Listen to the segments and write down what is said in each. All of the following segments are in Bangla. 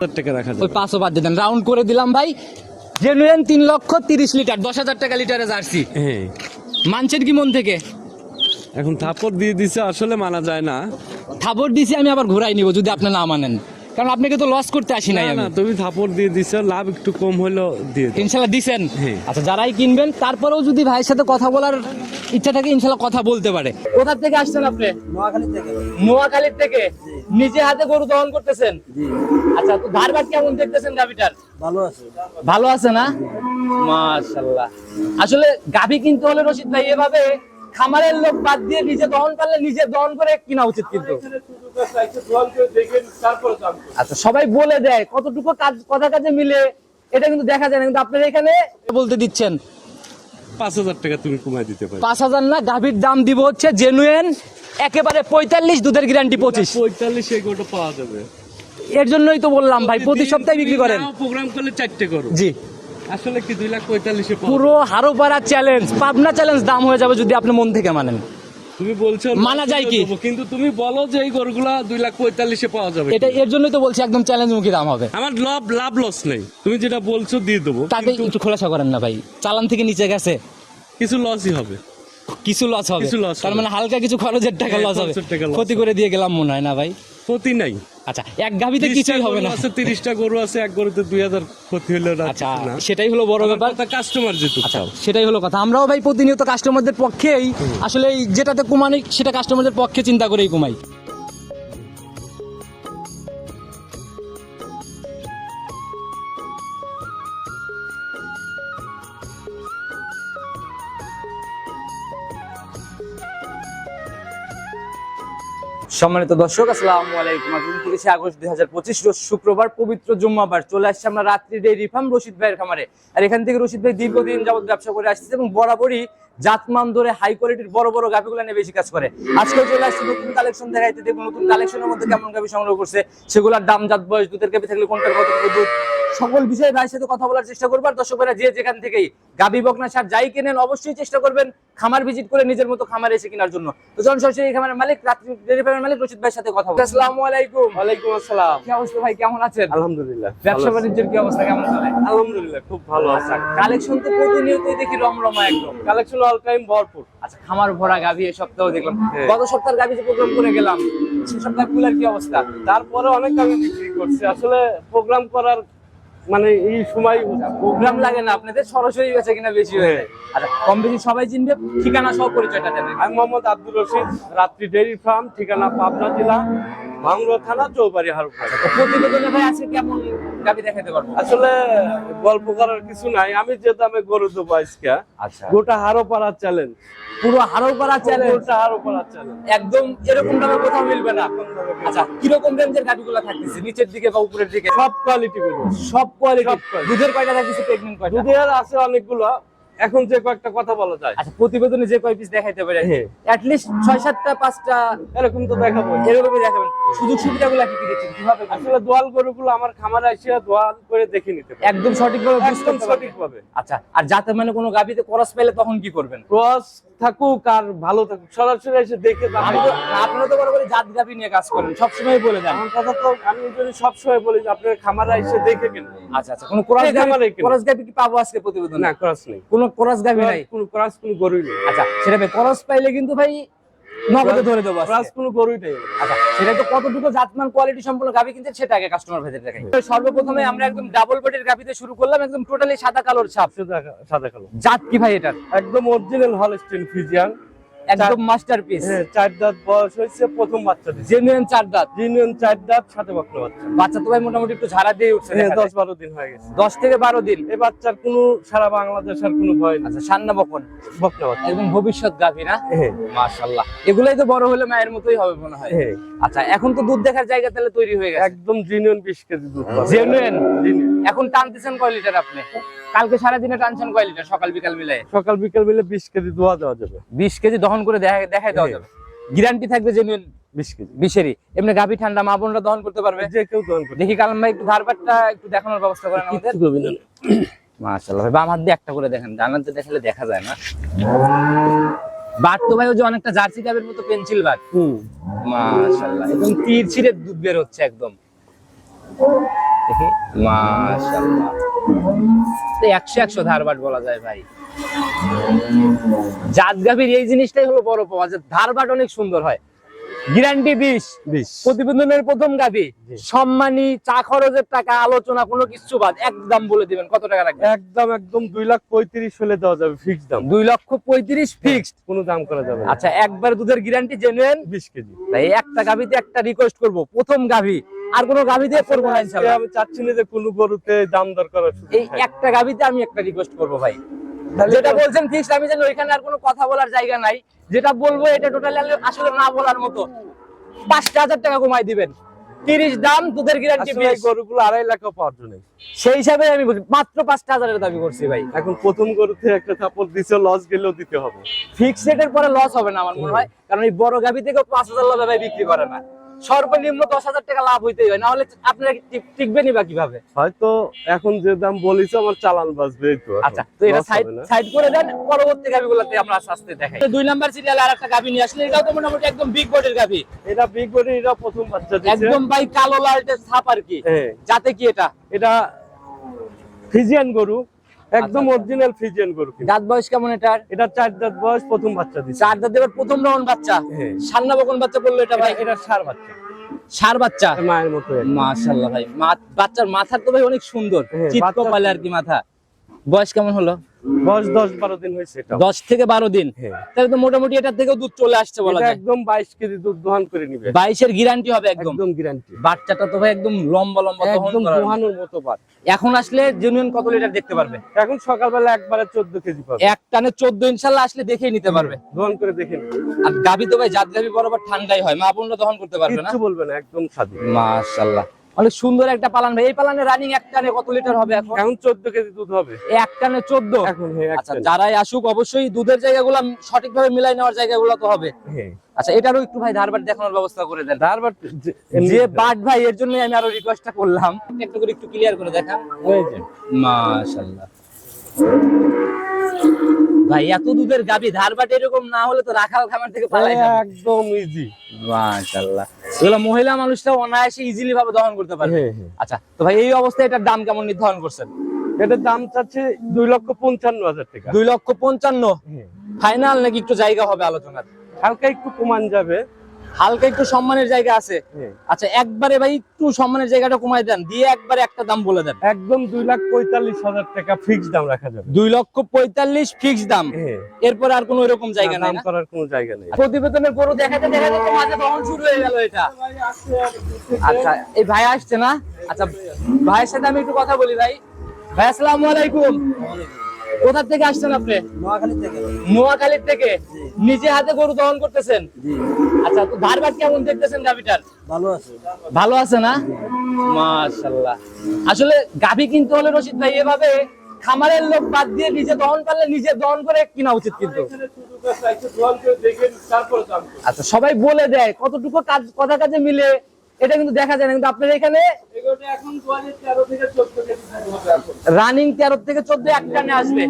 টাকা রাখা ওই পাঁচশো বাদ দিতেন রাউন্ড করে দিলাম ভাই। জেনুয়েন তিন লক্ষ তিরিশ লিটার দশ হাজার টাকা লিটারে জার্সি। হ্যাঁ। মানছেন কি মন থেকে? এখন থাপড় দিয়ে দিছে আসলে মানা যায় না। থাপড় দিছি আমি আবার ঘুরাই নিব যদি আপনি না মানেন। কারণ আপনাকে তো লস করতে আসি নাই না তুমি থাপড় দিয়ে দিছো লাভ একটু কম হলেও দিয়ে ইনশাল্লাহ দিছেন। হ্যাঁ। আচ্ছা যারাই কিনবেন তারপরেও যদি ভাইয়ের সাথে কথা বলার ইচ্ছা থাকে ইনশাল্লাহ কথা বলতে পারে। কোথা থেকে আসছেন আপনি? নোয়াখালী থেকে। নোয়াখালীর থেকে? নিজে হাতে গরু দহন করতেছেন? আচ্ছা তো ধারবাট কেমন দেখতেছেন গাভিটার? ভালো আছে। ভালো আছে না? মাশাল্লাহ আসলে গাভি কিনতে হলে রশিদ ভাই এভাবে খামারের লোক বাদ দিয়ে নিজে দহন পারলে নিজে দহন করে কিনা উচিত কিন্তু। আচ্ছা সবাই বলে দেয় কতটুকু কাজ কথা কাজে মিলে এটা কিন্তু দেখা যায় না কিন্তু আপনারা এখানে বলতে দিচ্ছেন। পাঁচ হাজার টাকা তুমি কমাই দিতে পারো। পাঁচ হাজার না গাভীর দাম দিব হচ্ছে জেনুয়েন একেবারে পঁয়তাল্লিশ দুধের গ্যারান্টি পঁচিশ। পঁয়তাল্লিশ এই গোটা পাওয়া যাবে? এর জন্যই তো বললাম ভাই প্রতি সপ্তাহে বিক্রি করেন। প্রোগ্রাম করলে চারটে করো। জি। আসলে কি দুই লাখ পঁয়তাল্লিশে পুরো হারোপাড়া চ্যালেঞ্জ পাবনা চ্যালেঞ্জ দাম হয়ে যাবে যদি আপনি মন থেকে মানেন। তুমি বলছো মানা যায় কি? কিন্তু তুমি বলো যে এই গরুগুলা দুই লাখ পঁয়তাল্লিশে পাওয়া যাবে এটা এর জন্যই তো বলছি একদম চ্যালেঞ্জ মুখী দাম হবে। আমার লাভ লাভ লস নেই। তুমি যেটা বলছো দিয়ে দেবো তাকে কিন্তু একটু খোলাসা করেন না ভাই। চালান থেকে নিচে গেছে। কিছু লসই হবে। কিছু লস হবে। তার মানে হালকা কিছু খরচের টাকা হ্যাঁ, লস হবে। টাকা loss ক্ষতি করে দিয়ে গেলাম মনে হয় না ভাই। ক্ষতি নাই। আচ্ছা এক গাভিতে কিছুই হবে না। আছে তিরিশটা গরু আছে এক গরুতে দুই হাজার ক্ষতি না আচ্ছা সেটাই হলো বড় ব্যাপার। তা কাস্টমার যেহেতু আচ্ছা সেটাই হলো কথা। আমরাও ভাই প্রতিনিয়ত কাস্টমারদের পক্ষেই আসলে এই যেটাতে কমানি সেটা কাস্টমারদের পক্ষে চিন্তা করেই কমাই। সম্মানিত দর্শক, আসসালামু আলাইকুম। আজ উনত্রিশে আগস্ট দুই হাজার পঁচিশ, রোজ শুক্রবার পবিত্র জুম্মাবার। চলে আসছে আমরা রাত্রি ডেইরি ফার্ম রশিদ ভাইয়ের খামারে। আর এখান থেকে রশিদ ভাই দীর্ঘদিন যাবত ব্যবসা করে আসছে এবং বরাবরই জাতমান ধরে হাই কোয়ালিটির বড় বড় গাভিগুলো নিয়ে বেশি কাজ করে। আজকে চলে আসছে নতুন কালেকশন দেখাইতে দেখুন নতুন কালেকশনের মধ্যে কেমন গাভি সংগ্রহ করছে, সেগুলোর দাম, জাত, বয়স, দুধের গাভি থাকলে কোনটার কত দুধ সকল বিষয়ে ভাইয়ের সাথে কথা বলার চেষ্টা করবার দর্শক ভাইরা যে যেখান থেকেই গাবি বকনা সার যাই কেনেন অবশ্যই চেষ্টা করবেন খামার ভিজিট করে নিজের মতো খামার এসে কেনার জন্য। তো জন সরাসরি খামারের মালিক রাত্রি ফার্মের মালিক রশিদ ভাইয়ের সাথে কথা বলব। আসসালামু আলাইকুম। ওয়ালাইকুম আসসালাম। কি অবস্থা ভাই কেমন আছেন? আলহামদুলিল্লাহ ব্যবসা বাণিজ্যের কি অবস্থা কেমন চলে? আলহামদুলিল্লাহ খুব ভালো আছে। কালেকশন তো প্রতিনিয়তই দেখি রমরমা একদম। কালেকশন অল টাইম ভরপুর। আচ্ছা খামার ভরা গাভি এই সপ্তাহ দেখলাম। হ্যাঁ। গত সপ্তাহের গাভি যে প্রোগ্রাম করে গেলাম সে সপ্তাহে ফুলের কি অবস্থা? তারপরে অনেক আমি বিক্রি করছি। আসলে প্রোগ্রাম করার মানে এই সময় প্রোগ্রাম লাগে না আপনাদের সরাসরি বেচা কিনা বেশি হয়ে যায়। আচ্ছা কম বেশি সবাই চিনবে ঠিকানা সব পরিচয়টা দেবে। আমি মোহাম্মদ আব্দুর রশিদ রাত্রি ডেইরি ফার্ম ঠিকানা পাবনা জেলা। ভাঙ্গুরা থানা চৌবাড়ি প্রতিবেদনে ভাই আজকে কেমন গাভি দেখাতে পারব? আসলে গল্প করার কিছু নাই। আমি যে দামে গরু দেবো আজকে আচ্ছা। গোটা হারো পাড়ার চ্যালেঞ্জ পুরো হারো পাড়া চ্যালেঞ্জ গোটা হারো পাড়ার চ্যালেঞ্জ একদম এরকম দামে কোথাও মিলবে না। আচ্ছা কীরকম রেঞ্জের থাকতেছে? নিচের দিকে বা উপরের দিকে? সব কোয়ালিটি গরু। সব কোয়ালিটি। দুধের কয়টা থাকতেছে কয়টা? দুধের আছে অনেকগুলো। এখন যে কয়েকটা কথা বলা যায়। আচ্ছা প্রতিবেদনে যে কয় পিস দেখাইতে পারে। অ্যাট লিস্ট ছয় সাতটা পাঁচটা এরকম তো দেখাবো। এরকমই দেখাবেন। সুযোগ সুবিধাগুলো কি কি কীভাবে আসলে দোয়াল গরুগুলো আমার খামারে দোয়াল করে দেখে নিতে একদম সঠিকভাবে একদম পারবেন। আচ্ছা আর যাতে মানে কোনো গাবিতে খরচ পেলে তখন কি করবেন? ক্রস থাকুক আর ভালো থাকুক সরাসরি এসে দেখে আপনারা তো বরাবর জাত গাবি নিয়ে কাজ করেন সবসময় বলে দেন আমার কথা তো আমি যদি সবসময় বলি যে আপনার খামারে এসে দেখে আচ্ছা আচ্ছা কোনো ক্রস গাবি ক্রস গাবি কি পাবো আজকে প্রতিবেদন? না ক্রস নেই। কোনো ক্রস গাবি নাই? কোনো ক্রস কোনো গরুই নেই। আচ্ছা সেটা ক্রস পাইলে কিন্তু ভাই নগদে ধরে দেবো। ক্রস কোনো গরুই নেই। আচ্ছা সেটা তো কতটুকু জাতমান কোয়ালিটি সম্পূর্ণ গাবি কিনছে সেটা আগে কাস্টমার ভেতরে দেখাই। সর্বপ্রথমে আমরা একদম ডাবল বেডের গাবিতে শুরু করলাম একদম টোটালি সাদা কালোর ছাপ। সাদা সাদা কালো। জাত কি ভাই এটা একদম অরিজিনাল হলস্টিন ফিজিয়ান একদম মাস্টারপিস হ্যাঁ চার দাঁত বয়স হয়েছে প্রথম বাচ্চা জেনুইন চার দাঁত। জিনিয়ন চার দাঁত সাথে বকনা বাচ্চা। বাচ্চা তো ভাই মোটামুটি একটু ঝাড়া দিয়ে উঠছে হ্যাঁ দিন হয়ে গেছে। দশ থেকে বারো দিন। এই বাচ্চার কোনো সারা বাংলাদেশ আর কোনো ভয় আচ্ছা সান্না বকন। বকনা বাচ্চা। একদম ভবিষ্যৎ গাভী না? হ্যাঁ। এগুলাই তো বড় হলে মায়ের মতোই হবে মনে হয়। হ্যাঁ। আচ্ছা এখন তো দুধ দেখার জায়গা তাহলে তৈরি হয়ে গেছে। একদম জিনিয়ন বিশ কেজি দুধ? Genuine। এখন টানতেছেন কয় লিটার আপনি? কালকে সারাদিনে টানছেন কয় লিটার? সকাল বিকাল মিলাই সকাল বিকাল মিলে বিশ কেজি দোয়া দেওয়া যাবে। বিশ কেজি দহন করে দেখাই দেওয়া হ্যাঁ। যাবে। গ্যারান্টি থাকবে জেনুইন বিশ কেজি। বিশেরই। এমনি গাভী ঠান্ডা মা বোনরা দহন করতে পারবে। যে কেউ দোয়ান করতে দেখি কালাম ভাই একটু ধারবারটা একটু দেখানোর ব্যবস্থা করেন আমাদের। কিচ্ছু করবি না। মাশাআল্লাহ ভাই বাম হাত দিয়ে একটা করে দেখেন। ডান দেখালে দেখা যায় না। বাট তো ভাই ওই যে অনেকটা জার্সি টাইপের মতো পেন্সিল বাট। হুম। মাশাআল্লাহ একদম তীর ছিঁড়ে দুধ বের হচ্ছে একদম। দেখি মাশাআল্লাহ। একশো একশো ধারবাট বলা যায় ভাই। জাত গাভীর এই জিনিসটাই হলো বড় পাওয়া যায় ধারবাট অনেক সুন্দর হয়। গ্যারান্টি বিশ। প্রতিবেদনের প্রথম গাভী। সম্মানী চা খরচের টাকা আলোচনা কোনো কিছু বাদ একদম বলে দিবেন কত টাকা লাগবে একদম একদম দুই লাখ পঁয়ত্রিশ হলে দেওয়া যাবে ফিক্স দাম। দুই লক্ষ পঁয়ত্রিশ ফিক্সড কোনো দাম করা যাবে না। আচ্ছা একবার দুধের গ্যারান্টি জেনুইন বিশ কেজি। তাই একটা গাভীতে একটা রিকোয়েস্ট করব প্রথম গাভী। আর কোনো গাভী দিয়ে করব না ইনশাআল্লাহ। আমি চাচ্ছি না যে কোনো গরুতে দাম দর করার এই। একটা গাভীতে আমি একটা রিকোয়েস্ট করব ভাই। যেটা বলছেন ফিক্সড আমি জানি ওইখানে আর কোনো কথা বলার জায়গা নাই। যেটা বলব এটা টোটালি আসলে না বলার মতো। পাঁচটা হাজার টাকা কমাই দিবেন। তিরিশ দাম দুধের গ্যারান্টি গরুগুলো আড়াই লাখ পাওয়ার জন্য। সেই হিসাবে আমি মাত্র পাঁচটা হাজারের দাবি করছি ভাই। এখন প্রথম গরুতে একটা থাপড় দিছে লস গেলেও দিতে হবে। ফিক্স রেটের পরে লস হবে না আমার মনে হয়। কারণ এই বড় গাভি থেকে পাঁচ হাজার লাভ ভাই বিক্রি করে না। সর্বনিম্ন দশ হাজার টাকা লাভ হইতে হয় না হলে আপনারা টিকবেনই বা কীভাবে? হয়তো এখন যে দাম বলিস আমার চালান বাঁচবে তো আচ্ছা তো এটা সাইড সাইড করে দেন পরবর্তী গাভিগুলোতে আমরা আস্তে আস্তে দেখাই। দুই নাম্বার সিরিয়ালে আর একটা গাভি নিয়ে আসলে এটাও তো মোটামুটি একদম বিগ বডির গাভি এটা বিগ বডি এটা প্রথম বাচ্চা দিছে একদম ভাই কালো লালটের ছাপ আর কি। হ্যাঁ। যাতে কি এটা? এটা ফিজিয়ান গরু একদম আচ্ছা। অরিজিনাল ফ্রিজিয়ান গরু দাঁত বয়স কেমন এটার? এটা চার দাঁত বয়স প্রথম বাচ্চা দিচ্ছে চার দাঁত এবার প্রথম রাউন্ড বাচ্চা। হ্যাঁ। সান্না বকন বাচ্চা বলল এটা ভাই? এটা সার বাচ্চা। সার বাচ্চা? মায়ের মতো। মাশাআল্লাহ ভাই। বাচ্চার মাথা তো ভাই অনেক সুন্দর। চিৎকপালে চিত্ত আর কি মাথা। বয়স কেমন হলো? বয়স দশ বারো দিন হয়েছে এটা দশ থেকে বারো দিন? হ্যাঁ। তাহলে তো মোটামুটি থেকেও দুধ চলে আসছে বলা যায়। একদম বাইশ কেজি দুধ দহন করে নিবে। বাইশের গ্যারান্টি হবে একদম। একদম গ্যারান্টি বাচ্চাটা তো ভাই একদম লম্বা লম্বা দহন একদম দোহানোর মতো বাট এখন আসলে জেনুইন কত লিটার দেখতে পারবে? এখন সকালবেলা একবারে চোদ্দ কেজি পাবে। এক টানে চোদ্দ ইনশাল্লাহ আসলে দেখেই নিতে পারবে। দহন করে আর গাভি তো ভাই জাত গাভি বরাবর ঠান্ডাই হয় মা বোনরা দহন করতে পারবে না? বলবে না একদম স্বাধীন। মাশাআল্লাহ অনেক সুন্দর একটা পালান ভাই। এই পালানে রানিং এক টানে কত লিটার হবে এখন? এখন চোদ্দ কেজি দুধ হবে। এক টানে চোদ্দ? এখন হ্যাঁ আচ্ছা যারাই আসুক অবশ্যই দুধের জায়গাগুলো সঠিকভাবে মিলাই নেওয়ার জায়গাগুলো তো হবে। হ্যাঁ। আচ্ছা এটারও একটু ভাই ধারবার দেখানোর ব্যবস্থা করে দেন। তারপর যে- বাট ভাই এর জন্য আমি আরও রিকোয়েস্টটা করলাম। একটা করে একটু ক্লিয়ার করে দেখা এই যে, মাশাআল্লাহ। ভাই এত দুধের গাবি ধারবাট এরকম না হলে তো রাখাল খামার থেকে পালাই একদম ইজি মাশাআল্লাহ। এগুলো মহিলা মানুষটা অনায়াসে ইজিলি ভাবে দহন করতে পারবে। হ্যাঁ হ্যাঁ। আচ্ছা তো ভাই এই অবস্থায় এটার দাম কেমন নির্ধারণ করছেন? এটার দাম চাচ্ছে দুই লক্ষ পঞ্চান্ন হাজার টাকা। দুই লক্ষ পঞ্চান্ন? হ্যাঁ। ফাইনাল নাকি একটু জায়গা হবে আলোচনার? হালকা একটু কমান যাবে। হালকা একটু সম্মানের জায়গা আছে। আচ্ছা একবারে ভাই একটু সম্মানের জায়গাটা কমাই দেন দিয়ে একবারে একটা দাম বলে দেন। একদম দুই লাখ পঁয়তাল্লিশ হাজার টাকা ফিক্স দাম রাখা যাবে। দুই লক্ষ পঁয়তাল্লিশ ফিক্স দাম। এরপরে আর কোনো এরকম জায়গা নাই করার কোনো জায়গা নেই। প্রতিবেদনের গরু দেখাতে দেখাতে তো মাঝে তখন শুরু হয়ে গেল এটা। আচ্ছা এই ভাই আসছে না? আচ্ছা ভাইয়ের সাথে আমি একটু কথা বলি ভাই। ভাই আসসালামু আলাইকুম। কোথা থেকে আসছেন আপনি? নোয়াখালী থেকে। নোয়াখালীর থেকে? নিজে হাতে গরু দহন করতেছেন? আচ্ছা তো ধারবাট কেমন দেখতেছেন গাভিটার? ভালো আছে। ভালো আছে না? মাশাল্লাহ। আসলে গাভি কিনতে হলে রশিদ ভাই এভাবে খামারের লোক বাদ দিয়ে নিজে দহন পারলে নিজে দহন করে কিনা উচিত কিন্তু। আচ্ছা সবাই বলে দেয় কতটুকু কাজ কথা কাজে মিলে? এটা কিন্তু দেখা যায় না কিন্তু আপনার এখানে রানিং তেরো থেকে চোদ্দ এক টানে আসবে।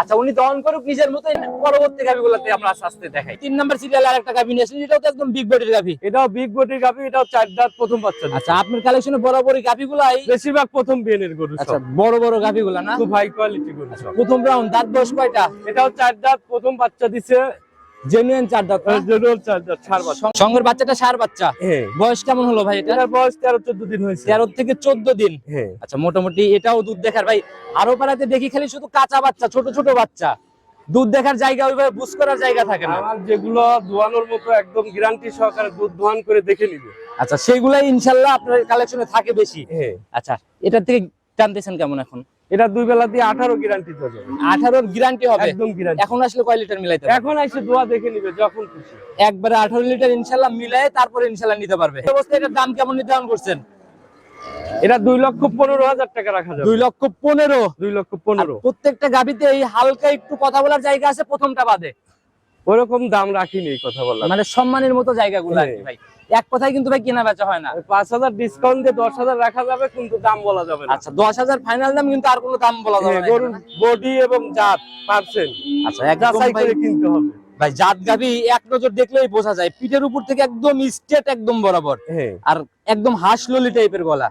আচ্ছা উনি দহন করুক নিজের মতো পরবর্তী গাভিগুলোতে আমরা আস্তে আস্তে দেখাই। তিন নাম্বার সিরিয়াল আর একটা গাভি নিয়ে এটাও তো একদম বিগ বডির গাভি। এটাও বিগ বডির গাভি এটাও চার দাঁত প্রথম বাচ্চা। আচ্ছা আপনার কালেকশনে বরাবরই গাভিগুলাই বেশিরভাগ প্রথম বিয়েনের গরু আচ্ছা বড় বড় গাভিগুলা না? খুব হাই কোয়ালিটি গরু প্রথম রাউন্ড দাঁত বয়স কয়টা? এটাও চার দাঁত প্রথম বাচ্চা দিছে জেনুইন চার দাঁত না? চার দাঁত ছাড় বাচ্চা সঙ্গের বাচ্চাটা সার বাচ্চা। হ্যাঁ। বয়স কেমন হলো ভাই এটা? বয়স তেরো চোদ্দ দিন হয়েছে। তেরো থেকে চোদ্দ দিন। হ্যাঁ। আচ্ছা মোটামুটি এটাও দুধ দেখার। ভাই আরও পাড়াতে দেখি খালি শুধু কাঁচা বাচ্চা ছোট ছোট বাচ্চা। দুধ দেখার জায়গা ওইভাবে বুঝ করার জায়গা থাকে না। আমার যেগুলো ধোয়ানোর মতো একদম গ্যারান্টি সহকারে দুধ দোয়ান করে দেখে নিবে। আচ্ছা সেগুলাই ইনশাল্লাহ আপনার কালেকশনে থাকে বেশি। হ্যাঁ। আচ্ছা এটার থেকে টানতেছেন কেমন এখন? এটা দুই বেলা দিয়ে আঠারো গ্যারান্টি দেবে আঠারোর গ্যারান্টি হবে? একদম গ্যারান্টি এখন আসলে কয় লিটার মিলাইতে এখন আসলে দোয়া দেখে নিবে যখন খুশি। একবারে আঠারো লিটার ইনশাল্লাহ মিলাই তারপরে ইনশাল্লাহ নিতে পারবে। অবস্থা অবস্থায় এটার দাম কেমন নির্ধারণ করছেন? এটা দুই লক্ষ পনেরো হাজার টাকা রাখা যাবে। দুই লক্ষ পনেরো? দুই লক্ষ পনেরো। প্রত্যেকটা গাবিতে এই হালকা একটু কথা বলার জায়গা আছে প্রথমটা বাদে? ওরকম দাম রাখিনি কথা বললাম। মানে সম্মানের মতো জায়গাগুলো হ্যাঁ। ভাই। এক কথায় কিন্তু ভাই কেনা বেচা হয় না। পাঁচ হাজার ডিসকাউন্ট দিয়ে দশ হাজার রাখা যাবে কিন্তু দাম বলা যাবে আচ্ছা দশ হাজার ফাইনাল দাম কিন্তু আর কোনো দাম বলা যাবে হ্যাঁ, না। গরুর বডি এবং জাত পার্সেন্ট আচ্ছা যাচাই করে কিনতে হবে। ভাই জাত গাবি এক নজর দেখলেই বোঝা যায়। পিঠের উপর থেকে একদম স্ট্রেট একদম বরাবর। হ্যাঁ। আর একদম হাঁস ললি টাইপের গলা।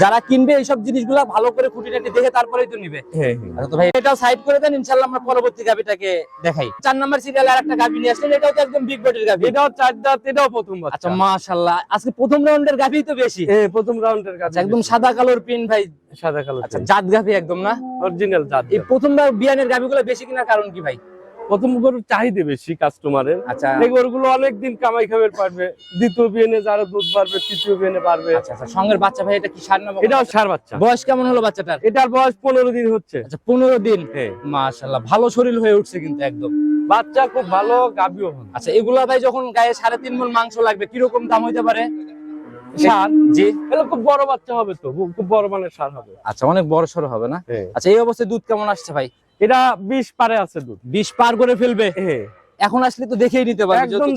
যারা কিনবে এইসব জিনিসগুলো ভালো করে খুঁটিনাটি দেখে তারপরেই তো নিবে। হ্যাঁ হ্যাঁ। আচ্ছা তো ভাই এটাও সাইড করে দেন ইনশাল্লাহ আমরা পরবর্তী গাভিটাকে দেখাই। চার নাম্বার সিরিয়ালে আর একটা গাভি নিয়ে আসলেন এটাও তো একদম বিগ বডির গাভি এটাও চার দাঁত এটাও প্রথম আচ্ছা মাশাআল্লাহ। আজকে প্রথম রাউন্ডের গাভি তো বেশি। হ্যাঁ প্রথম রাউন্ডের কাছে আচ্ছা একদম সাদা কালোর পিন ভাই। সাদা কালো আচ্ছা জাত গাভি একদম না? অরিজিনাল জাত এই প্রথমবার বিয়ানের গাভিগুলো বেশি কিনার কারণ কি ভাই? প্রথম গরুর চাহিদা বেশি কাস্টমারের আচ্ছা। এই গরুগুলো অনেকদিন কামাই খাবে পারবে। দ্বিতীয় বিয়েনে যারা দুধ পারবে তৃতীয় বিয়েনে পারবে আচ্ছা আচ্ছা সঙ্গের বাচ্চা ভাই এটা কি সার নাম এটাও সার বাচ্চা। বয়স কেমন হলো বাচ্চাটার? এটার বয়স পনেরো দিন হচ্ছে। আচ্ছা পনেরো দিন? হ্যাঁ। মাশাল্লাহ ভালো শরীর হয়ে উঠছে কিন্তু একদম। বাচ্চা খুব ভালো গাবিও আচ্ছা এগুলা ভাই যখন গায়ে সাড়ে তিন মন মাংস লাগবে কীরকম দাম হইতে পারে? সার? জি। খুব বড় বাচ্চা হবে তো খুব- বড় মানের সার হবে। আচ্ছা অনেক বড় সড়ো হবে না? হ্যাঁ। আচ্ছা এই অবস্থায় দুধ কেমন আসছে ভাই? এটা বিষ পারে আছে দুধ। বিশ পার করে ফেলবে? এখন আসলে তো দেখেই নিতে পারবে একদম।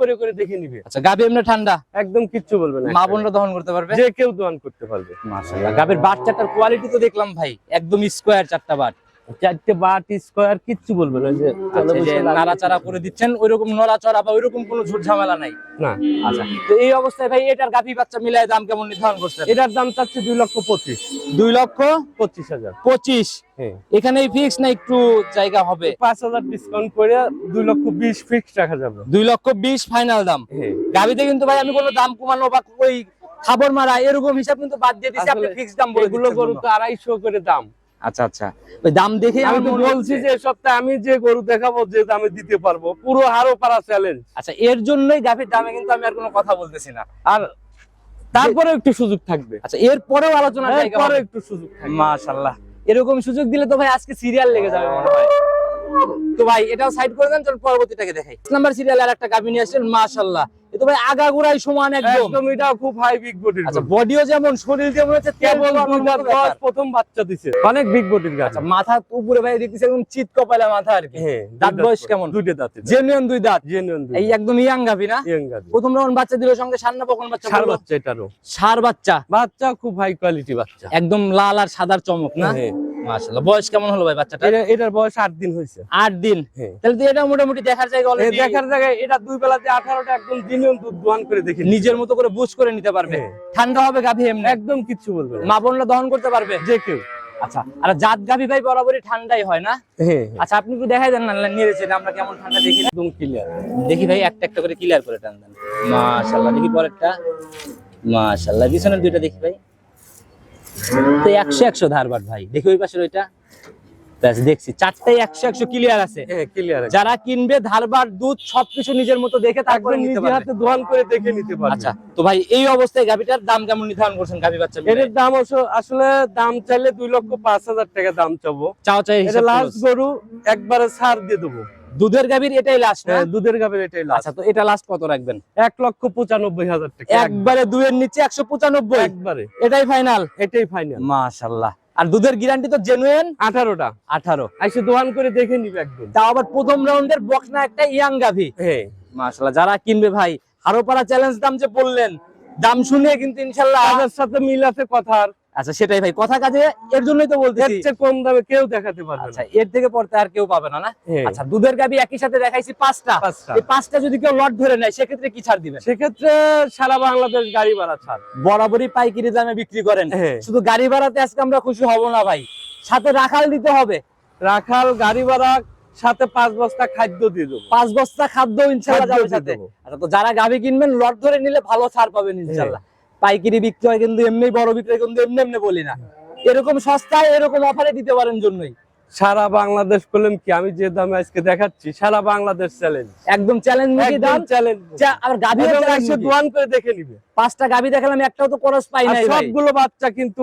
করে করে দেখে নিবে। আচ্ছা গাবে এমনি ঠান্ডা? একদম কিচ্ছু বলবে না। মা বোনরা দহন করতে পারবে? যে কেউ দহন করতে পারবে। মাশাআল্লাহ গাবের বাচ্চাটার কোয়ালিটি তো দেখলাম ভাই একদম স্কোয়ার চারটা বাট। চারটে বাট স্কোয়ার কিচ্ছু বলবে না যে আচ্ছা, নাড়াচাড়া করে দিচ্ছেন ওইরকম নড়াচড়া বা ওইরকম কোনো ঝুট ঝামেলা নাই? না। আচ্ছা তো এই অবস্থায় ভাই এটার গাভি বাচ্চা মিলায় দাম কেমন নির্ধারণ করছেন? এটার দাম চাচ্ছে দুই লক্ষ পঁচিশ। দুই লক্ষ পঁচিশ হাজার। পঁচিশ? হ্যাঁ। এখানেই ফিক্স না একটু জায়গা হবে? পাঁচ হাজার ডিসকাউন্ট করে দুই লক্ষ বিশ ফিক্স রাখা যাবে। দুই লক্ষ বিশ ফাইনাল দাম? হ্যাঁ। গাভিতে কিন্তু ভাই আমি কোনো দাম কমানো বা ওই খাবার মারা এরকম হিসাব কিন্তু বাদ দিয়ে দিচ্ছি আপনি ফিক্স দাম বলে এগুলো গরু তো আড়াইশো করে দাম। আচ্ছা আচ্ছা। ওই দাম দেখে আমি তো বলছি যে সপ্তাহে আমি যে গরু দেখাবো যে দামে দিতে পারব পুরো হারো পারা চ্যালেঞ্জ আচ্ছা এর জন্যই গাভীর দামে কিন্তু আমি আর কোনো কথা বলতেছি না। আর তারপরে একটু সুযোগ থাকবে। আচ্ছা এর পরেও আলোচনা পরে একটু সুযোগ থাকবে। মাশাল্লাহ এরকম সুযোগ দিলে তো ভাই আজকে সিরিয়াল লেগে যাবে মনে হয়। তো ভাই এটাও সাইড করে দেন পরবর্তীটাকে দেখাই। নাম্বার সিরিয়াল আর একটা গাভি নিয়ে আসছেন মাশাল্লাহ তো ভাই আগাগোড়াই সমান একদম। একদম এটাও খুব হাই বিগ বডির আচ্ছা বডিও যেমন শরীর যেমন হচ্ছে কেবল দাঁত প্রথম বাচ্চা দিছে। অনেক বিগ বডির গাছ। আচ্ছা মাথা উপরে ভাই দেখতেছি একদম চিত কপালা মাথা আর কি। হ্যাঁ দাঁত বয়স কেমন? দুইটা দাঁত। জেনুইন দুই দাঁত। জেনুইন এই একদম ইয়াং গাভি না? ইয়ং গাছ প্রথম রাউন্ড বাচ্চা দিল সঙ্গে সান্না পকন বাচ্চা সার বাচ্চা এটারও। ষাঁড় বাচ্চা। বাচ্চা খুব হাই কোয়ালিটি বাচ্চা। একদম লাল আর সাদার চমক না? হ্যাঁ। মাশাআল্লাহ। বয়স কেমন হলো ভাই বাচ্চাটা এটা- এটার বয়স আট দিন হয়েছে। আট দিন? হ্যাঁ। তাহলে তো এটা মোটামুটি দেখার জায়গা অলরেডি দেখার জায়গায় এটা দুই বেলাতে আঠারোটা একদম দিনেও দুধ দোয়ান করে দেখি নিজের মতো করে বুঝ করে নিতে পারবে। হ্যাঁ। ঠান্ডা হবে গাভী এমনি? একদম কিচ্ছু বলবে মা বোনরা দহন করতে পারবে? যে কেউ। আচ্ছা আর জাত গাভী ভাই বরাবরই ঠান্ডাই হয় না? হ্যাঁ আচ্ছা আপনি একটু দেখাই দেন না নিয়েছে আমরা কেমন ঠান্ডা দেখি? একদম ক্লিয়ার দেখি ভাই একটা একটা করে ক্লিয়ার করে টান দেন। মাশাআল্লাহ দেখি পরেরটা। মাশাআল্লাহ পিছনের দুইটা দেখি ভাই। তো একশো একশো ধারবাট ভাই দেখি ওই পাশের ওইটা। দেখছি। চারটাই একশো একশো ক্লিয়ার আছে। হ্যাঁ যারা কিনবে ধারবার দুধ সবকিছু নিজের মতো দেখে তারপরে একদম নিতে নিজে পারবে। হাতে দোয়ান করে দেখে নিতে পারবে। আচ্ছা তো ভাই এই অবস্থায় গাভিটার দাম কেমন নির্ধারণ করছেন গাভি বাচ্চা? এটার দাম আসলে দাম চাইলে দুই লক্ষ পাঁচ হাজার টাকা দাম চাবো। চাও চাই লাস্ট গরু একবারে ছাড় দিয়ে দেবো। দুধের গাভির এটাই লাস্ট হ্যাঁ, দুধের গাবের এটাই লাস্ট আচ্ছা তো এটা লাস্ট কত রাখবেন? এক লক্ষ পঁচানব্বই হাজার টাকা। একবারে দুইয়ের নিচে একশো পঁচানব্বই? একবারে। এটাই ফাইনাল এটাই ফাইনাল মাশাল্লাহ আর দুধের গ্যারান্টি তো জেনুইন আঠারোটা। আঠারো। এসে দোয়ান করে দেখে নিবে একদম। তাও আবার প্রথম রাউন্ডের বকনা একটা ইয়াং গাভি। হ্যাঁ। মাশাল্লাহ যারা কিনবে ভাই হারোপাড়া চ্যালেঞ্জ দাম যে বললেন দাম শুনে কিন্তু ইনশাল্লাহ তাদের সাথে মিল আছে কথার। আচ্ছা সেটাই ভাই। কথা কাজে এর জন্যই তো এর বলতেছি চেয়ে কম দামে কেউ দেখাতে পারবে আচ্ছা এর থেকে পড়তে আর কেউ পাবে না না? হ্যাঁ। আচ্ছা দুধের গাবি একই সাথে দেখাইছি পাঁচটা। এই পাঁচটা যদি কেউ লট ধরে নেয় সেক্ষেত্রে কি ছাড় দিবেন সেক্ষেত্রে সারা বাংলাদেশ গাড়ি ভাড়া ছাড়। বরাবরই পাইকারি দামে বিক্রি করেন। হ্যাঁ। শুধু গাড়ি ভাড়াতে আজকে আমরা খুশি হব না ভাই। সাথে রাখাল দিতে হবে। রাখাল গাড়ি ভাড়া সাথে পাঁচ বস্তা খাদ্য দিয়ে দেবো। পাঁচ বস্তা খাদ্য ইনশাল্লাহ যাবে সাথে। আচ্ছা তো যারা গাবি কিনবেন লট ধরে নিলে ভালো ছাড় পাবেন ইনশাল্লাহ। পাইকারি বিক্রয় কিন্তু এমনি বড় বিক্রয় কিন্তু এমনি এমনি বলি না। এরকম সস্তায় এরকম অফারে দিতে পারেন জন্যই। সারা বাংলাদেশ করলাম কি? আমি যে দামে আজকে দেখাচ্ছি সারা বাংলাদেশ চ্যালেঞ্জ একদম চ্যালেঞ্জ মুখী দাম? চ্যালেঞ্জ যা- আবার গাভি দোয়ান করে দেখে নিবে। পাঁচটা গাভি দেখালাম একটাও তো খরচ পাই আর নাই সবগুলো বাচ্চা কিন্তু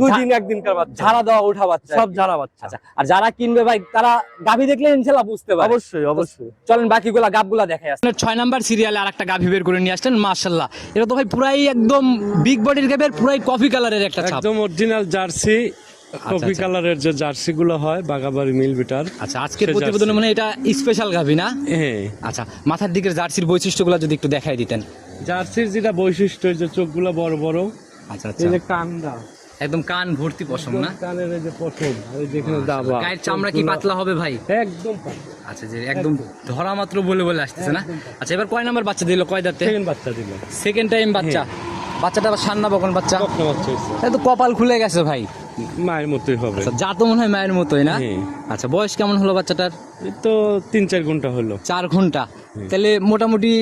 দুই দিন একদিনকার বাচ্চা। ঝাড়া দেওয়া উঠা বাচ্চা। সব ঝাড়া বাচ্চা। আচ্ছা আর যারা কিনবে ভাই তারা গাভি দেখলে ইনশাল্লাহ বুঝতে পারবে অবশ্যই অবশ্যই। চলেন বাকিগুলা গাবগুলা দেখে আসেন ছয় নাম্বার সিরিয়ালে আর একটা বের করে নিয়ে আসছেন মার্শাল্লাহ এটা তো ভাই পুরাই একদম বিগ বডির গাভের পুরাই কফি কালারের একটা ছাপ। একদম অরিজিনাল জার্সি কফি আচ্ছা। কালারের যে জার্সি গুলো হয় বাগাবাড়ি মিল বিটার আচ্ছা আজকের প্রতিবেদনে মানে এটা স্পেশাল গাভি না? হ্যাঁ। আচ্ছা মাথার দিকের জার্সির বৈশিষ্ট্যগুলো যদি একটু দেখাই দিতেন। জার্সির যেটা বৈশিষ্ট্য যে চোখগুলো বড় বড় আচ্ছা এই যে কানটা। একদম কান ভর্তি পশম না? কানের যে পশম আর যেখানে দাবা। গায়ের চামড়া কি পাতলা হবে ভাই? একদম। আচ্ছা যে একদম ধরা মাত্র বলে বলে আসতেছে না? আচ্ছা এবার কয় নাম্বার বাচ্চা দিল কয় দাঁতে সেকেন্ড বাচ্চা দিল। সেকেন্ড টাইম বাচ্চা। বাচ্চাটা আবার সান্না বকন বাচ্চা? বাচ্চা তো কপাল খুলে গেছে ভাই। মায়ের মতোই হবে। আচ্ছা যা তো মনে হয় মায়ের মতোই না? হ্যাঁ। আচ্ছা বয়স কেমন হলো বাচ্চাটার? তো তিন চার ঘণ্টা হলো। চার ঘণ্টা। তাহলে মোটামুটি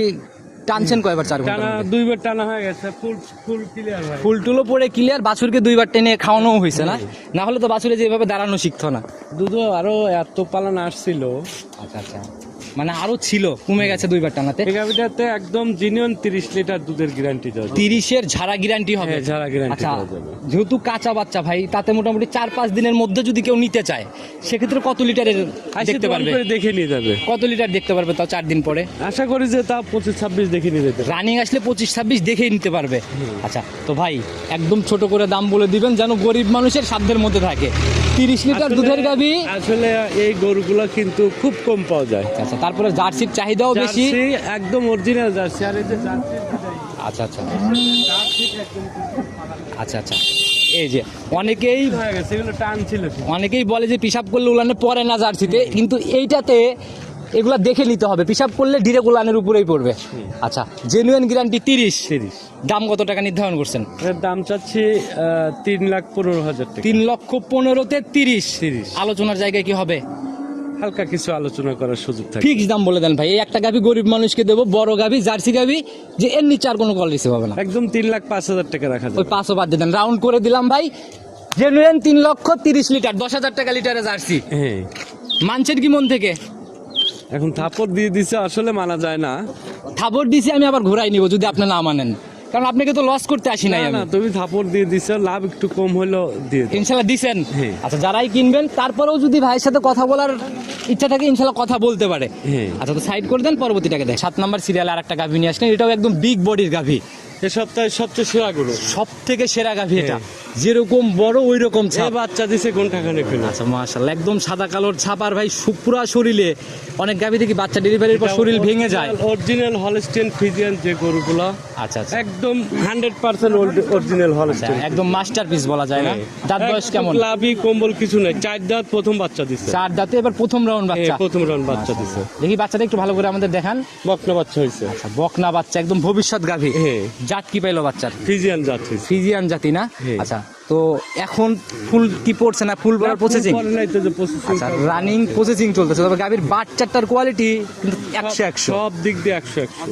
টানছেন কয়বার চার ঘণ্টা টানা দুইবার টানা হয়ে গেছে ফুল ফুল ক্লিয়ার হয়। ফুল টুলো পরে ক্লিয়ার বাছুরকে দুইবার টেনে খাওয়ানো হয়েছে না? না হলে তো বাছুরে যেভাবে দাঁড়ানো শিখতো না। দুধ আরও এত পালন আসছিল। আচ্ছা আচ্ছা। মানে আরও ছিল কমে গেছে দুইবার টানাতে। এই গাভিটাতে একদম জিনিয়ন তিরিশ লিটার দুধের গ্যারান্টি দেওয়া যাবে। তিরিশের ঝাড়া গ্যারান্টি হবে। হ্যাঁ, ঝাড়া guarantee আচ্ছা যেহেতু কাঁচা বাচ্চা ভাই তাতে মোটামুটি চার পাঁচ দিনের মধ্যে যদি কেউ নিতে চায় সেক্ষেত্রে কত লিটারের দেখতে পারবে? করে দেখে নিয়ে যাবে। কত লিটার দেখতে পারবে তাও চার দিন পরে? আশা করি যে তা পঁচিশ ছাব্বিশ দেখে নিয়ে যেতে রানিং আসলে পঁচিশ ছাব্বিশ দেখেই নিতে পারবে। আচ্ছা তো ভাই একদম ছোট করে দাম বলে দিবেন যেন গরিব মানুষের সাধ্যের মধ্যে থাকে। তিরিশ লিটার দুধের গাভি আসলে এই গরুগুলো কিন্তু খুব কম পাওয়া যায়। আচ্ছা তারপরে জার্সির চাহিদাও বেশি। একদম অরিজিনাল জার্সি আর এই যে আচ্ছা আচ্ছা। আচ্ছা আচ্ছা। এই যে অনেকেই অনেকেই বলে যে পিসাব করলে উলানে পরে না জার্সিতে কিন্তু এইটাতে এগুলা দেখে নিতে হবে। পিসাব করলে ডিরেক্ট উলানের উপরেই পড়বে। আচ্ছা জেনুইন গ্যারান্টি তিরিশ। তিরিশ। দাম কত টাকা নির্ধারণ করছেন? এর দাম চাচ্ছি তিন লাখ পনেরো হাজার তিন লক্ষ পনেরোতে তিরিশ। 30 আলোচনার জায়গায় কি হবে? হালকা কিছু আলোচনা করার সুযোগ থাকে। ফিক্স দাম বলে দেন ভাই এই একটা গাভি গরিব মানুষকে দেবো বড় গাভি জার্সি গাভি যে এর নিচে আর কোনো কল রিসিভ হবে না। একদম তিন লাখ পাঁচ হাজার টাকা রাখা ওই যাবে পাঁচশো বাদ দিয়ে দেন রাউন্ড করে দিলাম ভাই। জেনুইন তিন লক্ষ তিরিশ লিটার দশ হাজার টাকা লিটারে জার্সি। হ্যাঁ। মানছেন কি মন থেকে? এখন থাপড় দিয়ে দিছে আসলে মানা যায় না। থাপড় দিছি আমি আবার ঘুরাই নিব যদি আপনি না মানেন। কারণ আপনাকে তো লস করতে আসি নাই না, তুমি থাপড় দিয়ে দিছো লাভ একটু কম হলো দিয়ে ইনশাল্লাহ দিছেন। হ্যাঁ। আচ্ছা যারাই কিনবেন তারপরেও যদি ভাইয়ের সাথে কথা বলার ইচ্ছা থাকে ইনশাল্লাহ কথা বলতে পারে। হ্যাঁ। আচ্ছা তো সাইড করে দেন পরবর্তীটাকে দেখ সাত নাম্বার সিরিয়াল আর একটা গাভী নিয়ে আসলেন এটাও একদম বিগ বডির গাভী। এ সপ্তাহে সবচেয়ে সেরা গরু। সব থেকে সেরা গাভী এটা। হ্যাঁ। যেরকম বড় ওই রকম ছাপ। বাচ্চা দিছে কোনটা খানে আচ্ছা মাশাল্লাহ একদম সাদা কালোর ছাপার ভাই সুপুরা শরীরে অনেক গাভি দেখি বাচ্চা ডেলিভারির পর শরীর ভেঙে যায়। অরিজিনাল হলস্টেন ফিজিয়ান যে গরুগুলো আচ্ছা আচ্ছা। একদম হান্ড্রেড পার্সেন্ট অরিজিনাল হলস্টেন একদম মাস্টারপিস বলা যায় না? দাঁত বয়স কেমন? লাভি কম্বল কিছু নাই। চার দাঁত প্রথম বাচ্চা দিছে। চার দাঁতে এবার প্রথম রাউন্ড এ, বাচ্চা। প্রথম রাউন্ড বাচ্চা দিছে। দেখি বাচ্চাটা একটু ভালো করে আমাদের দেখান। বকনা বাচ্চা হয়েছে আচ্ছা বকনা বাচ্চা একদম ভবিষ্যৎ গাভী। হ্যাঁ। জাত কি পাইলো বাচ্চার? ফিজিয়ান জাত ফিজিয়ান জাতি না? হ্যাঁ। আচ্ছা তো এখন ফুল কি পড়ছে না? ফুল পড়ার প্রসেসিং আচ্ছা রানিং প্রসেসিং চলতেছে। তবে গাভীর বাচ্চাটার কোয়ালিটি কিন্তু একশো একশো। সব দিক দিয়ে একশো একশো।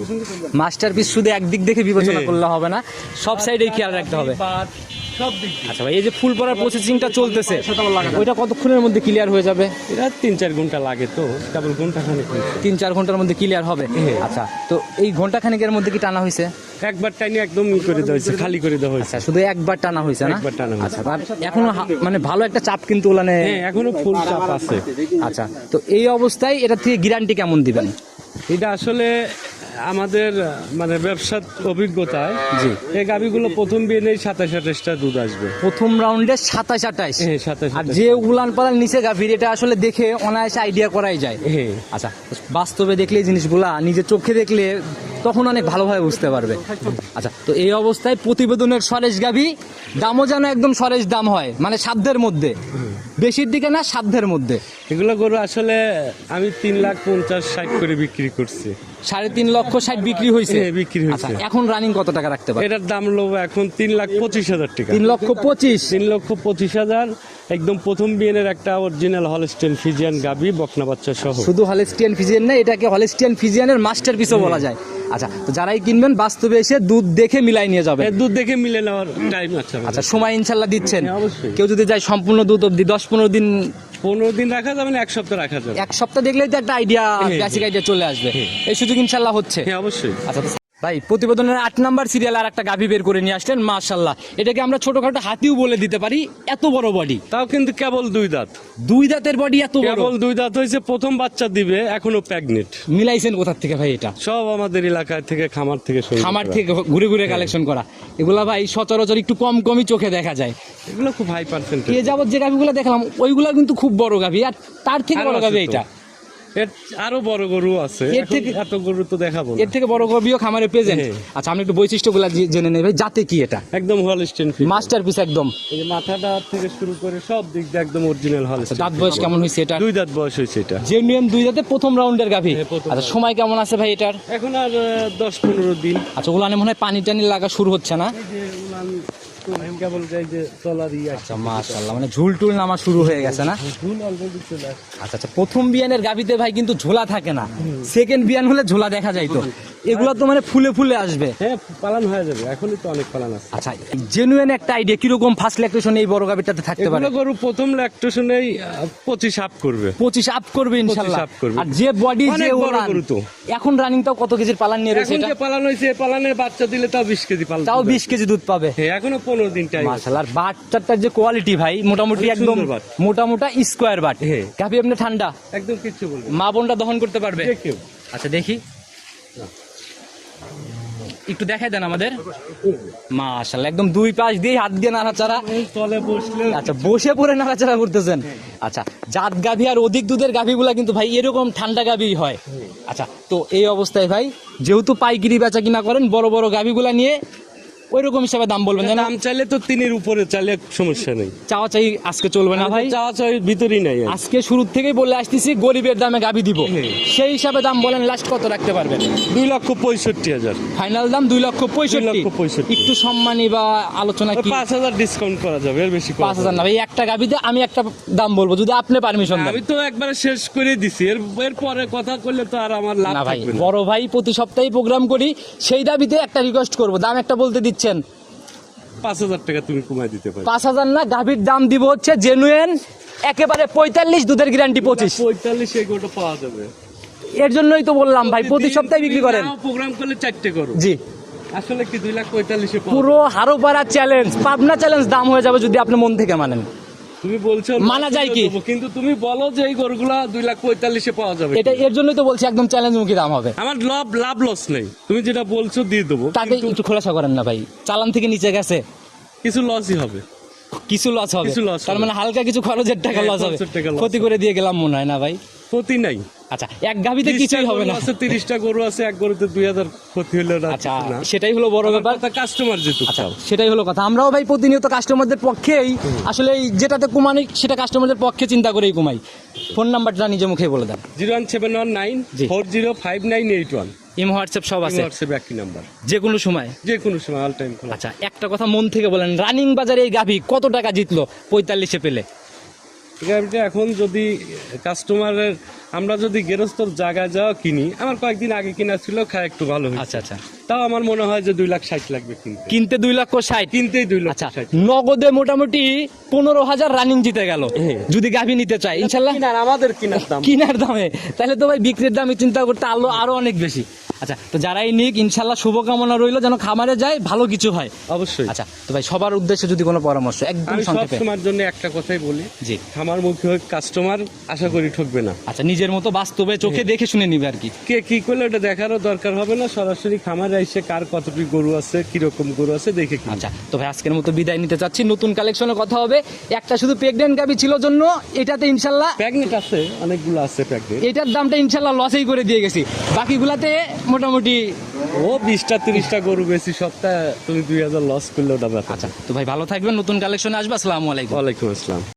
মাস্টার পিস শুধু একদিক দেখে বিবেচনা হ্যাঁ। করলে হবে না সব সাইডেই খেয়াল রাখতে হবে। সব দিক আচ্ছা ভাই এই যে ফুল পড়ার প্রসেসিংটা চলতেছে ওইটা কতক্ষণের মধ্যে ক্লিয়ার হয়ে যাবে? এটা তিন চার ঘণ্টা লাগে তো কেবল ঘণ্টা তিন চার ঘণ্টার মধ্যে ক্লিয়ার হবে? হ্যাঁ। আচ্ছা তো এই ঘণ্টা খানিকের মধ্যে কি টানা হয়েছে? একবার টাইনি একদম ই করে দেওয়া হয়েছে খালি করে দেওয়া হয়েছে। আচ্ছা শুধু একবার টানা হয়েছে না? একবার টানা হয়েছে। আচ্ছা এখনও মানে ভালো একটা চাপ কিন্তু ওলানে হ্যাঁ এখনও ফুল চাপ আছে। আচ্ছা তো এই অবস্থায় এটা থেকে গ্যারান্টি কেমন দিবেন? এটা আসলে আমাদের মানে ব্যবসার অভিজ্ঞতায় জি। এই গাভিগুলো প্রথম বিয়ে নেই সাতাশ আঠাশটা দুধ আসবে। প্রথম রাউন্ডে সাতাশ আঠাশ। হ্যাঁ সাতাশ আর যে উলান পালান নিচে গাভীর এটা আসলে দেখে অনায়াসে আইডিয়া করাই যায়। হ্যাঁ। আচ্ছা বাস্তবে দেখলে এই জিনিসগুলা নিজের চোখে দেখলে তখন অনেক ভালোভাবে বুঝতে পারবে। আচ্ছা তো এই অবস্থায় প্রতিবেদনের সরেশ গাভী দামও যেন একদম সরেশ দাম হয় মানে সাধ্যের মধ্যে। বেশির দিকে না সাধ্যের মধ্যে। এগুলো গরু আসলে আমি তিন লাখ পঞ্চাশ ষাট করে বিক্রি করছি। সাড়ে তিন লক্ষ ষাট বিক্রি হয়েছে। হ্যাঁ, বিক্রি হয়েছে। আচ্ছা এখন রানিং কত টাকা রাখতে পারে এটার দাম লোব এখন তিন লাখ পঁচিশ হাজার টাকা। তিন লক্ষ পঁচিশ? তিন লক্ষ পঁচিশ হাজার। একদম প্রথম বিয়েনের একটা অরিজিনাল হলস্টেন ফিজিয়ান গাবি বকনা বাচ্চা সহ। শুধু হলেস্টিয়ান ফিজিয়ান না এটাকে হলেস্টিয়ান ফিজিয়ানের মাস্টার পিসও বলা যায়। আচ্ছা তো যারাই কিনবেন বাস্তবে এসে দুধ দেখে মিলাই নিয়ে যাবে দুধ দেখে মিলে নেওয়ার টাইম আছে আচ্ছা সময় ইনশাল্লাহ দিচ্ছেন। হ্যাঁ, কেউ যদি যায় সম্পূর্ণ দুধ অব্দি দশ পনেরো দিন পনেরো দিন রাখা যাবে না এক সপ্তাহ রাখা যাবে? এক সপ্তাহ দেখলেই তো একটা আইডিয়া বেসিক আইডিয়া চলে আসবে। হ্যাঁ। এই সুযোগ ইনশাল্লাহ হচ্ছে। হ্যাঁ অবশ্যই। আচ্ছা ভাই প্রতিবেদনের আট নাম্বার সিরিয়াল আর একটা গাভী বের করে নিয়ে আসলেন মাশাল্লাহ এটাকে আমরা ছোটখাটো হাতিও বলে দিতে পারি এত বড় বডি তাও কিন্তু কেবল দুই দাঁত। দুই দাঁতের বডি এত বড়? কেবল দুই দাঁত হয়েছে প্রথম বাচ্চা দিবে এখনও প্রেগনেন্ট মিলাইছেন কোথার থেকে ভাই এটা? সব আমাদের এলাকায় থেকে খামার থেকে খামার থেকে ঘুরে ঘুরে কালেকশন করা। এগুলা ভাই সচরাচর একটু কম কমই চোখে দেখা যায়। এগুলো খুব হাই পার্সেন্টেজ এ যাবত যে গাভিগুলো দেখলাম ওইগুলো কিন্তু খুব বড় গাভী আর তার থেকে বড় গাভি। এটা এর আরও বড় গরু আছে। এর থেকে- এত গরু তো দেখাবো এর থেকে বড় গবিও খামারে প্রেজেন্ট। আচ্ছা আমি একটু বৈশিষ্ট্যগুলো জেনে নেই ভাই যাতে কি এটা? একদম হলস্টেন মাস্টারপিস একদম। এই মাথাটা থেকে শুরু করে সব দিক দিয়ে একদম অরিজিনাল হলস্টেন দাঁত বয়স কেমন হয়েছে এটা? দুই দাঁত বয়স হয়েছে এটা। জেনুইন দুই দাঁতে প্রথম রাউন্ডের গাভি। হ্যাঁ, আচ্ছা সময় কেমন আছে ভাই এটার? এখন আর দশ পনেরো দিন। আচ্ছা উলানে মনে হয় পানি টানি লাগা শুরু হচ্ছে না? কেবল যে তলার ইয়ে আচ্ছা মাশাআল্লাহ মানে ঝুল টুল নামা শুরু হয়ে গেছে না? ভুল অলরেডি চলে আচ্ছা আচ্ছা প্রথম বিয়ানের গাবিতে ভাই কিন্তু ঝোলা থাকে না। সেকেন্ড বিয়ান হলে ঝোলা দেখা যাইতো। এগুলো তো মানে ফুলে ফুলে আসবে। হ্যাঁ পালন হয়ে যাবে। এখনই তো অনেক পালন আছে। আচ্ছা জেনুইন একটা আইডিয়া কীরকম ফার্স্ট ল্যাকটেশন এই বড় গাবিটাতে থাকতে পারে? এগুলো গরু প্রথম ল্যাকটেশনেই পঁচিশ আপ করবে। পঁচিশ আপ করবে ইনশাল্লাহ। আর যে বডি যে তো। এখন রানিংটাও কত কেজির পালান নিয়ে রয়েছে এটা? পালন হয়েছে পালনের বাচ্চা দিলে তাও বিশ কেজি পালন তাও বিশ কেজি দুধ পাবে। হ্যাঁ এখনও পনেরো দিন টাইম মাশাআল্লাহ আর বাটটার যে কোয়ালিটি ভাই মোটামুটি একদম। মোটামোটা স্কোয়ার বাট হ্যাঁ। গাভি আপনি ঠান্ডা? একদম কিচ্ছু বলবে মা বোনটা দহন করতে পারবে? আচ্ছা দেখি। একটু দেখাই দেন আমাদের। মাশাল একদম দুই পাশ দিয়ে হাত দিয়ে নাড়াচাড়া। তলে বসলে আচ্ছা বসে পড়ে নাড়াচাড়া করতেছেন? আচ্ছা জাত গাভী আর অধিক দুধের গাভীগুলা কিন্তু ভাই এরকম ঠান্ডা গাভী হয়। আচ্ছা তো এই অবস্থায় ভাই যেহেতু পাইকিরি বেচা কিনা করেন বড় বড় গাভীগুলা নিয়ে ওই রকম হিসাবে দাম বলবেন দাম চাইলে তো তিনের উপরে চাইলে সমস্যা নেই। চাওয়া চাই আজকে চলবে না ভাই? চাওয়া চাই ভিতরই নাই আজকে শুরু থেকেই বলে আসতেছি গরিবের দামে গাভি দিব। হ্যাঁ। সেই হিসাবে দাম বলেন লাস্ট কত রাখতে পারবেন? দুই লক্ষ পঁয়ষট্টি হাজার। ফাইনাল দাম দুই লক্ষ পঁয়ষট্টি। লক্ষ পঁয়ষট্টি। একটু সম্মানী বা আলোচনা কি? পাঁচ হাজার ডিসকাউন্ট করা যাবে এর বেশি পাঁচ হাজার না ভাই একটা গাভিতে আমি একটা দাম বলব যদি আপনি পারমিশন। দেন। আমি তো একবার শেষ করে দিছি এর এর পরে কথা করলে তো আর আমার লাভ না ভাই বড় ভাই প্রতি সপ্তাহে প্রোগ্রাম করি সেই দাবিতে একটা রিকোয়েস্ট করব দাম একটা বলতে দিচ্ছেন? পাঁচ হাজার টাকা তুমি কমাই দিতে পারো। পাঁচ হাজার না গাভীর দাম দিব হচ্ছে জেনুয়েন একেবারে পঁয়তাল্লিশ দুধের গ্যারান্টি পঁচিশ। পঁয়তাল্লিশ এগুলো পাওয়া যাবে। এর জন্যই তো বললাম ভাই প্রতি সপ্তাহে বিক্রি করেন। প্রোগ্রাম করলে চারটে করো। জি। আসলে কি দুই লাখ পঁয়তাল্লিশে পুরো হারোপাড়া চ্যালেঞ্জ পাবনা চ্যালেঞ্জ দাম হয়ে যাবে যদি আপনি মন থেকে মানেন। তুমি বলছো মানা যায় কি? কিন্তু তুমি বলো যে এই গরুগুলা দুই লাখ পঁয়তাল্লিশে পাওয়া যাবে এটা এর জন্যই তো বলছি একদম চ্যালেঞ্জ মুখী দাম হবে। আমার লাভ লাভ লস নেই। তুমি যেটা বলছো দিয়ে দেবো তাকে একটু খোলাসা করেন না ভাই। চালান থেকে নিচে গেছে। কিছু লসই হবে। কিছু লস হবে। তার মানে হালকা কিছু খরচের টাকা হ্যাঁ, লস হবে। টাকা loss ক্ষতি করে দিয়ে গেলাম মনে হয় না ভাই। ক্ষতি নাই। আচ্ছা এক গাভিতে কিছুই হবে না। আছে তিরিশটা গরু আছে এক গরুতে দুই হাজার ক্ষতি হলে না আচ্ছা সেটাই হলো বড় ব্যাপার। কাস্টমার যেহেতু আচ্ছা সেটাই হলো কথা। আমরাও ভাই প্রতিনিয়ত কাস্টমারদের পক্ষেই আসলে যেটাতে কুমানি সেটা কাস্টমারদের পক্ষে চিন্তা করেই কুমাই ফোন নাম্বারটা নিজে মুখে বলে দেন। Zero one seven one nine four zero five nine eight one. Um WhatsApp সব আছে। হোয়াটসঅ্যাপ একই নাম্বার। যে কোনো সময়। যে কোনো সময় অল টাইম আচ্ছা একটা কথা মন থেকে বলেন রানিং বাজারে এই গাভি কত টাকা জিতলো? পঁয়তাল্লিশে পেলে। গাড়িটা এখন যদি কাস্টমারের আমরা যদি গেরস্তর জায়গা যাওয়া কিনি, আমার কয়েকদিন আগে কিনা ছিল, খায় একটু ভালো আচ্ছা আচ্ছা। তাও আমার মনে হয় যে দুই লাখ ষাট লাগবে কিনতে। কিনতে দুই লক্ষ ষাট? কিনতেই দুই লাখ আচ্ছা ষাট। নগদে মোটামুটি পনেরো হাজার রানিং জিতে গেল। হ্যাঁ। যদি গাভি নিতে চাই ইনশাল্লাহ। কিনার আমাদের কিনার দাম। কিনার দামে। তাহলে তো ভাই বিক্রির দামে চিন্তা করতে আলো আরও অনেক বেশি। আচ্ছা তো যারাই নিক ইনশাল্লাহ শুভকামনা রইল যেন খামারে যায় ভালো কিছু হয়। অবশ্যই। আচ্ছা তো ভাই সবার উদ্দেশ্যে যদি কোনো পরামর্শ একদম সংক্ষেপে। সময়ের জন্য একটা কথাই বলি। জি। খামার মুখী হোক কাস্টমার আশা করি ঠকবে না। আচ্ছা নিজের মতো বাস্তবে চোখে দেখে শুনে নিবে আর কি। কে কি করলে ওটা দেখারও দরকার হবে না সরাসরি খামারে এসে কার কতটি গরু আছে কীরকম গরু আছে দেখে আচ্ছা তো ভাই আজকের মতো বিদায় নিতে চাচ্ছি। নতুন কালেকশনে কথা হবে। একটা শুধু প্রেগনেন্ট গাবি ছিল জন্য এটাতে ইনশাল্লাহ প্যাগনেট আছে অনেকগুলো আছে প্যাগনেট এটার দামটা ইনশাল্লাহ লসেই করে দিয়ে গেছি। বাকিগুলাতে মোটামুটি ও বিশটা তিরিশটা গরু বেশি সপ্তাহে তুমি দুই হাজার লস করলে ওটা আচ্ছা তো ভাই ভালো থাকবেন নতুন কালেকশনে আসবে। আসসালামু আলাইকুম। ওয়ালাইকুম আসসালাম।